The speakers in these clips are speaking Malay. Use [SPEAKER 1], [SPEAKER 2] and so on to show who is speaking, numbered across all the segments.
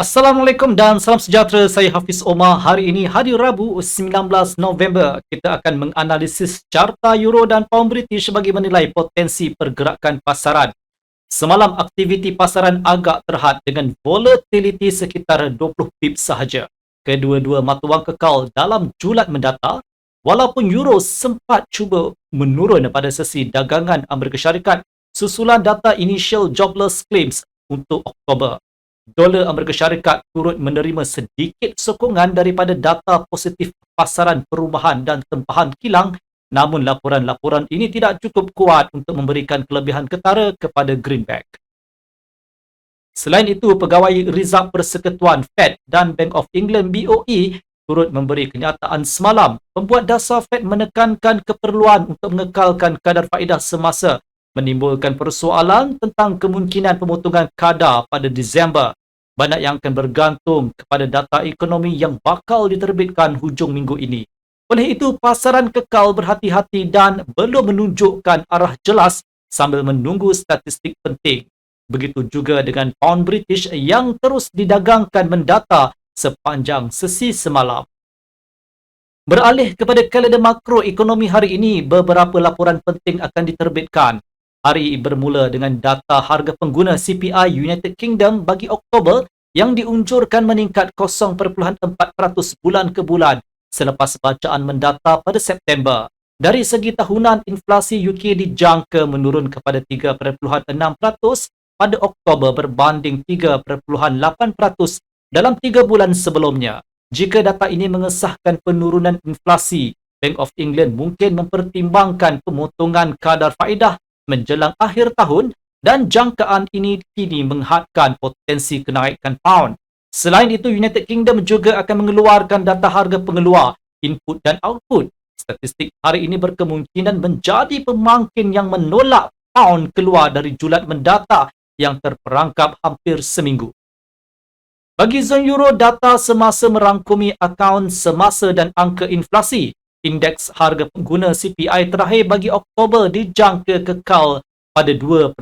[SPEAKER 1] Assalamualaikum dan salam sejahtera. Saya Hafiz Omar. Hari ini hari Rabu 19 November kita akan menganalisis carta euro dan pound British bagi menilai potensi pergerakan pasaran. Semalam aktiviti pasaran agak terhad dengan volatility sekitar 20 pips sahaja. Kedua-dua mata wang kekal dalam julat mendata walaupun euro sempat cuba menurun pada sesi dagangan Amerika Syarikat susulan data initial jobless claims untuk Oktober dolar Amerika Syarikat turut menerima sedikit sokongan daripada data positif pasaran perumahan dan tempahan kilang namun laporan-laporan ini tidak cukup kuat untuk memberikan kelebihan ketara kepada greenback. Selain itu, pegawai Rizab Persekutuan Fed dan Bank of England BOE turut memberi kenyataan semalam. Pembuat dasar Fed menekankan keperluan untuk mengekalkan kadar faedah semasa menimbulkan persoalan tentang kemungkinan pemotongan kadar pada Disember banyak yang akan bergantung kepada data ekonomi yang bakal diterbitkan hujung minggu ini. Oleh itu, pasaran kekal berhati-hati dan belum menunjukkan arah jelas sambil menunggu statistik penting. Begitu juga dengan pound British yang terus didagangkan mendata sepanjang sesi semalam. Beralih kepada kalender makroekonomi hari ini, beberapa laporan penting akan diterbitkan. Hari bermula dengan data harga pengguna CPI United Kingdom bagi Oktober yang diunjurkan meningkat 0.4% bulan ke bulan selepas bacaan mendata pada September. Dari segi tahunan, inflasi UK dijangka menurun kepada 3.6% pada Oktober berbanding 3.8% dalam 3 bulan sebelumnya. Jika data ini mengesahkan penurunan inflasi, Bank of England mungkin mempertimbangkan pemotongan kadar faedah menjelang akhir tahun dan jangkaan ini kini menghadkan potensi kenaikan pound. Selain itu, United Kingdom juga akan mengeluarkan data harga pengeluar, input dan output. Statistik hari ini berkemungkinan menjadi pemangkin yang menolak pound keluar dari julat mendata yang terperangkap hampir seminggu. Bagi zon euro, data semasa merangkumi akaun semasa dan angka inflasi Indeks harga pengguna CPI terakhir bagi Oktober dijangka kekal pada 2.1%.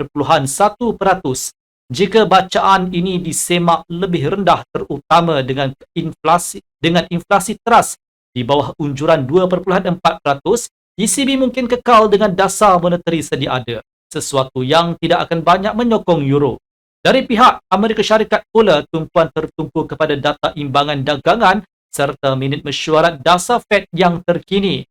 [SPEAKER 1] Jika bacaan ini disemak lebih rendah terutama dengan inflasi dengan inflasi teras di bawah unjuran 2.4%, ECB mungkin kekal dengan dasar monetary sedia ada, sesuatu yang tidak akan banyak menyokong euro. Dari pihak Amerika Syarikat pula, tumpuan tertumpu kepada data imbangan dagangan serta minit mesyuarat dasar Fed yang terkini.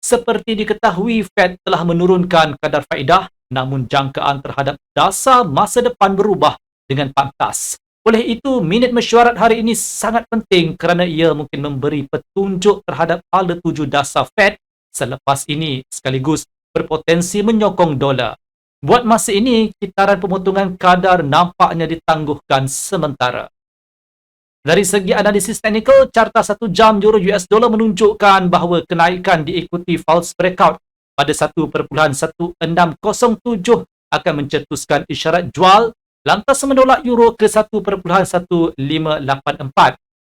[SPEAKER 1] Seperti diketahui, Fed telah menurunkan kadar faedah namun jangkaan terhadap dasar masa depan berubah dengan pantas. Oleh itu, minit mesyuarat hari ini sangat penting kerana ia mungkin memberi petunjuk terhadap hala tuju dasar Fed selepas ini sekaligus berpotensi menyokong dolar. Buat masa ini, kitaran pemotongan kadar nampaknya ditangguhkan sementara. Dari segi analisis teknikal, carta satu jam euro US dollar menunjukkan bahawa kenaikan diikuti false breakout pada 1.1607 akan mencetuskan isyarat jual lantas menolak euro ke 1.1584.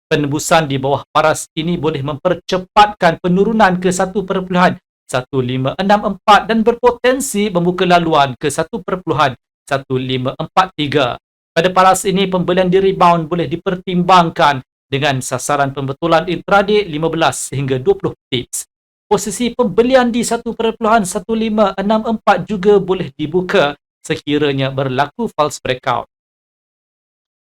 [SPEAKER 1] Penembusan di bawah paras ini boleh mempercepatkan penurunan ke 1.1564 dan berpotensi membuka laluan ke 1.1543. Pada paras ini, pembelian di rebound boleh dipertimbangkan dengan sasaran pembetulan intraday 15 hingga 20 pips. Posisi pembelian di 1.1564 juga boleh dibuka sekiranya berlaku false breakout.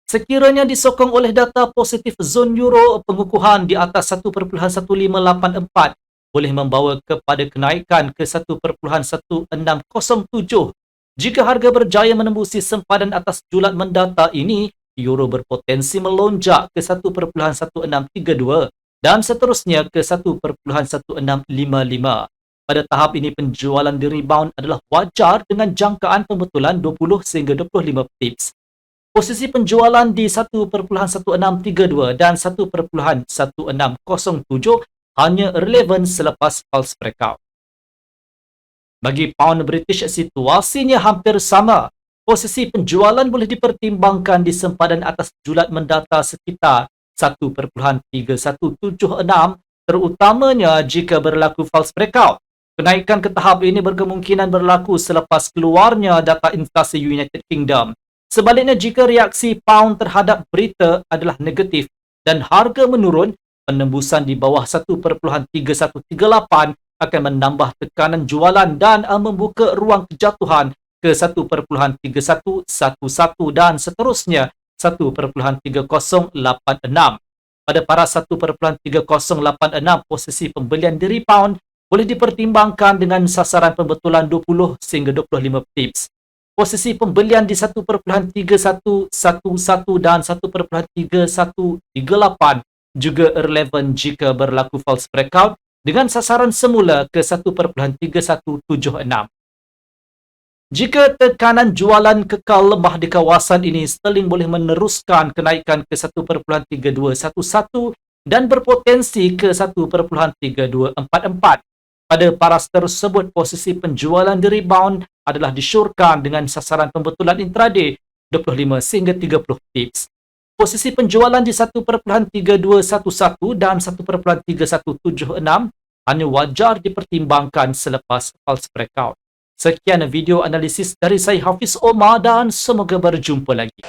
[SPEAKER 1] Sekiranya disokong oleh data positif zon euro, pengukuhan di atas 1.1584 boleh membawa kepada kenaikan ke 1.1607 jika harga berjaya menembusi sempadan atas julat mendata ini, euro berpotensi melonjak ke 1.1632 dan seterusnya ke 1.1655. Pada tahap ini penjualan di rebound adalah wajar dengan jangkaan pembetulan 20 sehingga 25 pips. Posisi penjualan di 1.1632 dan 1.1607 hanya relevan selepas false breakout. Bagi pound British, situasinya hampir sama. Posisi penjualan boleh dipertimbangkan di sempadan atas julat mendata sekitar 1.3176 terutamanya jika berlaku false breakout. Kenaikan ke tahap ini berkemungkinan berlaku selepas keluarnya data inflasi United Kingdom. Sebaliknya jika reaksi pound terhadap berita adalah negatif dan harga menurun, penembusan di bawah 1.3138 akan menambah tekanan jualan dan uh, membuka ruang kejatuhan ke 1.3111 dan seterusnya 1.3086. Pada para 1.3086 posisi pembelian di rebound boleh dipertimbangkan dengan sasaran pembetulan 20 sehingga 25 pips. Posisi pembelian di 1.3111 dan 1.3138 juga relevan jika berlaku false breakout dengan sasaran semula ke 1.3176. Jika tekanan jualan kekal lemah di kawasan ini, sterling boleh meneruskan kenaikan ke 1.3211 dan berpotensi ke 1.3244. Pada paras tersebut, posisi penjualan di rebound adalah disyorkan dengan sasaran pembetulan intraday 25 sehingga 30 pips posisi penjualan di 1.3211 dan 1.3176 hanya wajar dipertimbangkan selepas false breakout. Sekian video analisis dari saya Hafiz Omar dan semoga berjumpa lagi.